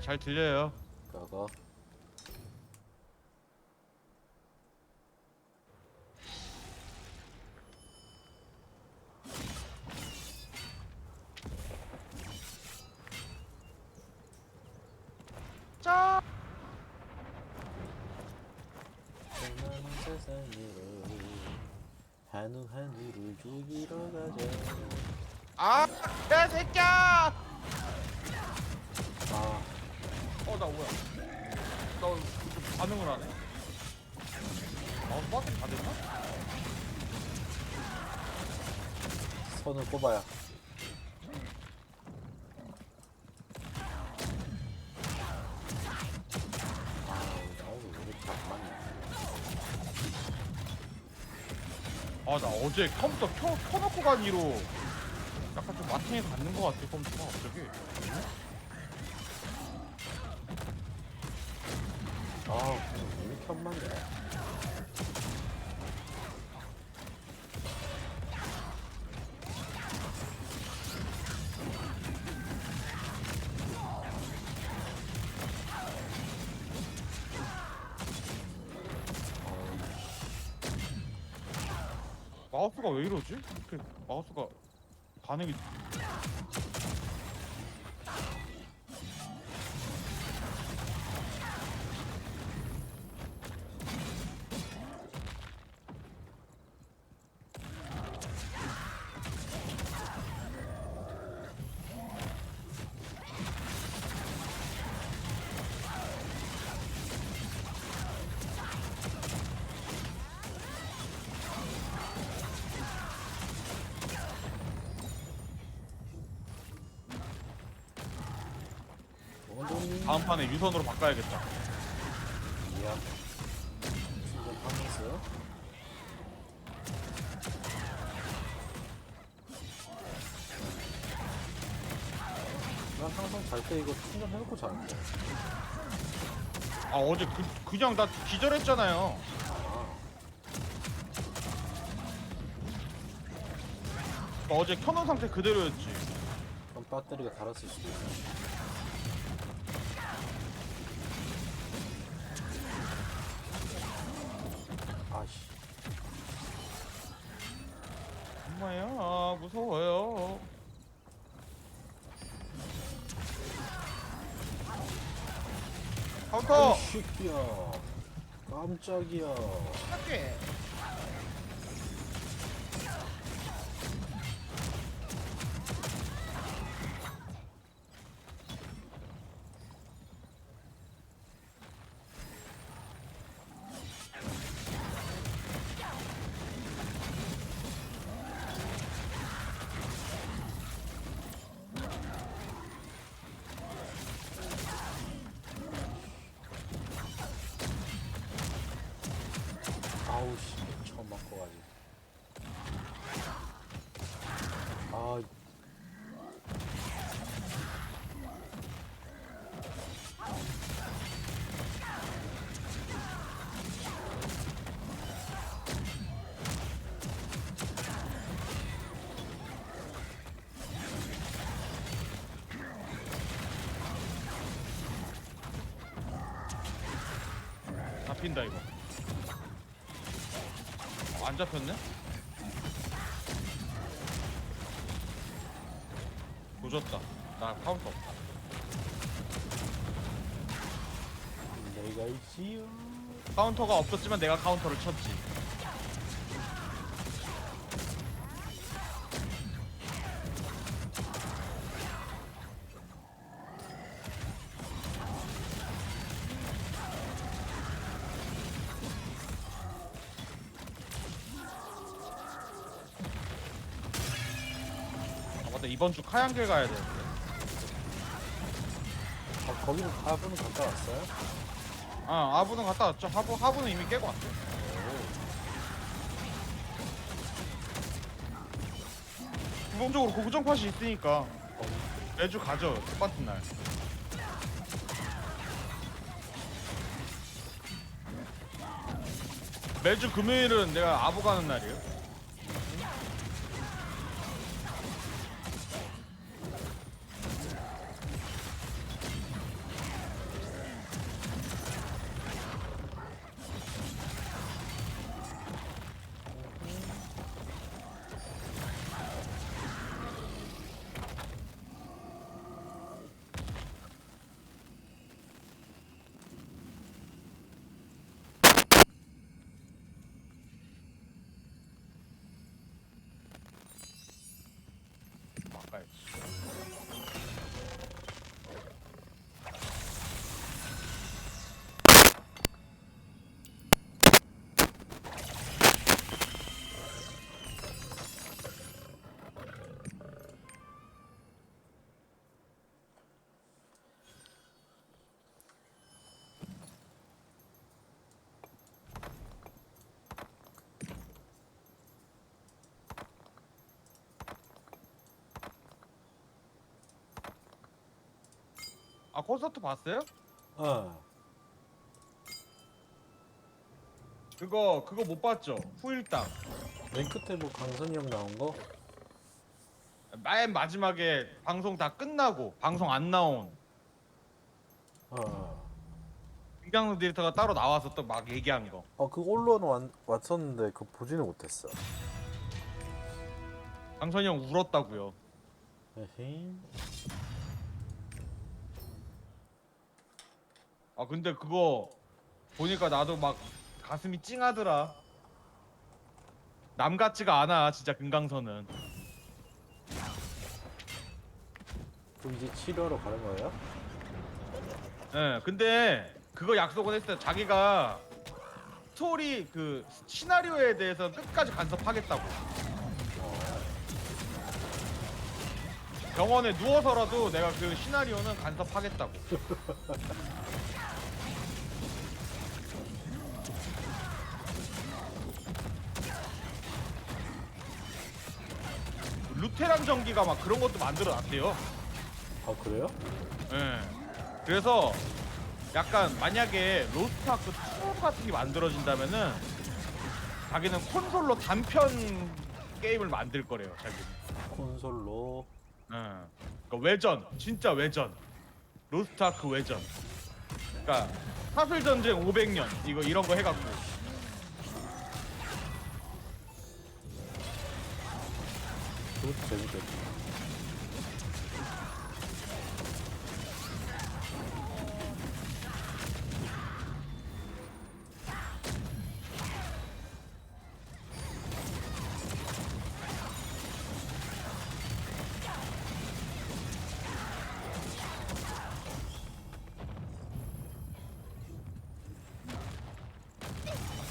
잘 들려요. 그거 짜. 떠나는 세상으로 한우 한우를 죽이러 가자 아, 야 새끼야. 아 어, 나 뭐야? 나좀 반응을 하네. 어, 배터리 다 됐나? 손을 꼽아야 아 맞냐 아, 나 어제 컴퓨터 켜, 켜놓고 간 이로 약간 좀 마팅에 갖는 것 같아, 컴퓨터가 갑자기. 안 맞냐 마우스가 왜 이러지? 이렇게 마우스가 반응이 다음 판에 유선으로 바꿔야겠다. 이야 충전하면서 난 항상 잘 때 이거 충전해놓고 자는데 아, 어제 그, 그냥 나 기절했잖아요. 아 어제 켜놓은 상태 그대로였지. 그럼 배터리가 닳았을 수도 있네 아씨 엄마야, 아, 무서워요. 카운터! 아이 새끼야 깜짝이야 할게. 잡힌다, 이거. 어, 안 잡혔네? 조졌다. 나 카운터 없다. 내가 있지요 카운터가 없었지만 내가 카운터를 쳤지. 이번 주 카양길 가야 돼. 아 거기는 가분은 갔다 왔어요? 아 아부는 갔다 왔죠. 하부 하부는 이미 깨고 왔어. 기본적으로 고구정 팟이 있으니까 매주 가죠. 똑같은 날. 매주 금요일은 내가 아부 가는 날이에요. 아 콘서트 봤어요? 어. 그거 그거 못 봤죠? 후일담. 맨 끝에 뭐 강선이 형 나온 거? 맨 마지막에 방송 다 끝나고 방송 안 나온 어. 김강수 디렉터가 따로 나와서 또 막 얘기한 거. 어, 그 올로는 왔, 왔었는데 그 보지는 못했어. 강선이 형 울었다고요. 에헤이. 아 근데 그거 보니까 나도 막 가슴이 찡하더라. 남 같지가 않아 진짜 금강선은. 그럼 이제 치료하러 가는 거예요? 예, 근데 그거 약속은 했어요. 자기가 스토리 그 시나리오에 대해서 끝까지 간섭하겠다고. 병원에 누워서라도 내가 그 시나리오는 간섭하겠다고. 루테란 전기가 막 그런 것도 만들어 놨대요. 아, 그래요? 예. 그래서 약간 만약에 로스트아크 2 같은 게 만들어진다면은 자기는 콘솔로 단편 게임을 만들 거래요. 자기는. 콘솔로. 예. 그러니까 외전, 진짜 외전. 로스트아크 외전. 그러니까 사슬 전쟁 500년 이거 이런 거 해갖고 그것도 재밌겠다.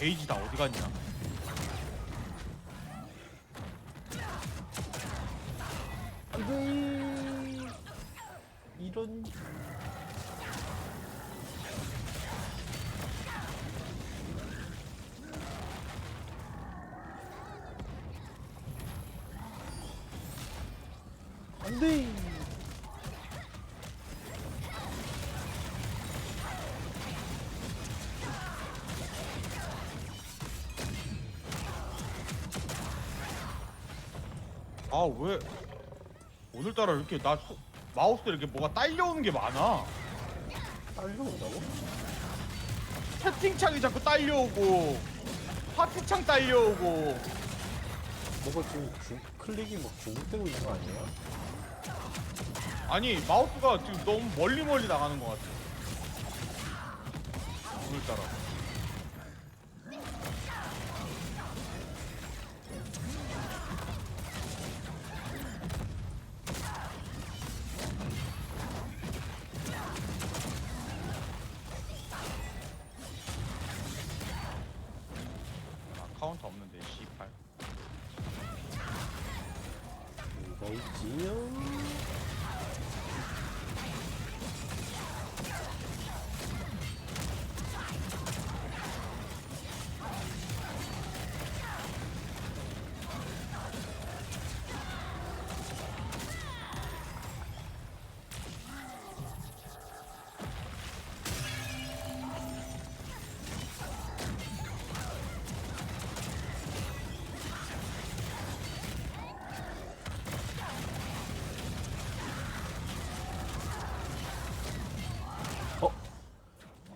게이지 다 어디 갔냐? 안돼. 이런. 안돼. 아왜 오늘따라 이렇게 나 소- 마우스 이렇게 뭐가 딸려오는 게 많아. 딸려온다고? 채팅창이 자꾸 딸려오고 파티창 딸려오고 뭐가 지금 중, 클릭이 막 중복되고 있는 거 아니에요? 아니 마우스가 지금 너무 멀리 멀리 나가는 것 같아. 오늘따라. 뭐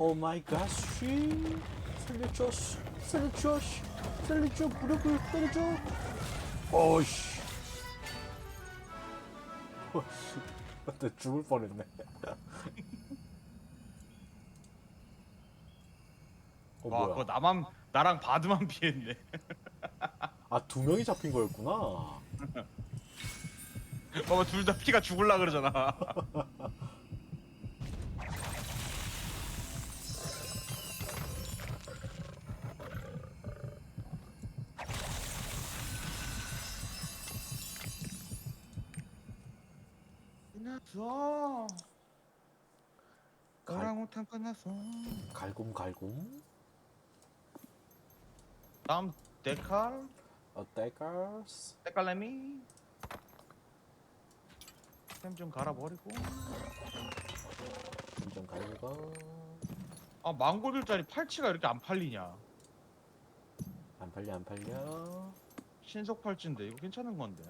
오 마이 갓, 씨. 살려줘, 씨. 살려줘, 씨. 살려줘, 무릎을 때려줘. 어이씨. 어씨. 나 죽을 뻔했네. 어, 와 뭐야. 그거 나만 나랑 바드만 피했네. 아, 두 명이 잡힌 거였구나. 봐봐 둘 다 피가 죽을라 그러잖아. 갈- 오랑우탄 끝났어. 갈굼갈굼. 다음 데칼 어때까스? 데칼레미. 템좀 갈아버리고 좀 갈고 아 망고들짜리 팔찌가 이렇게 안 팔리냐 안 팔려 안 팔려 신속 팔찌인데 이거 괜찮은 건데